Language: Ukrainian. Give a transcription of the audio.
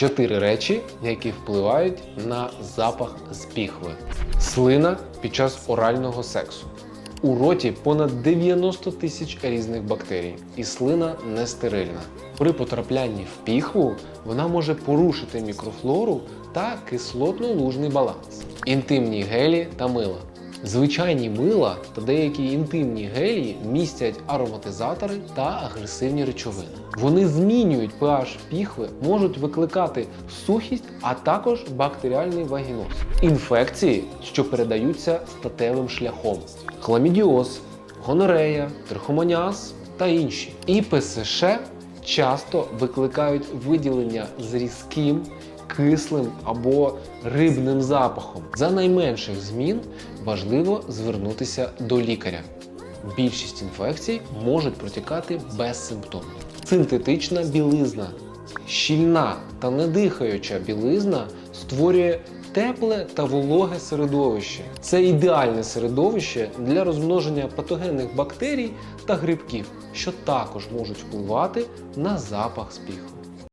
Чотири речі, які впливають на запах з піхви. Слина під час орального сексу. У роті понад 90 тисяч різних бактерій, і слина не стерильна. При потраплянні в піхву вона може порушити мікрофлору та кислотно-лужний баланс. Інтимні гелі та мила. Звичайні мила та деякі інтимні гелії містять ароматизатори та агресивні речовини. Вони змінюють pH піхви, можуть викликати сухість, а також бактеріальний вагіноз. Інфекції, що передаються статевим шляхом: хламідіоз, гонорея, трихомоніаз та інші. І ПСШ часто викликають виділення з різким кислим або рибним запахом. За найменших змін важливо звернутися до лікаря. Більшість інфекцій можуть протікати безсимптомно. Синтетична білизна, щільна та недихаюча білизна створює тепле та вологе середовище. Це ідеальне середовище для розмноження патогенних бактерій та грибків, що також можуть впливати на запах з піхви.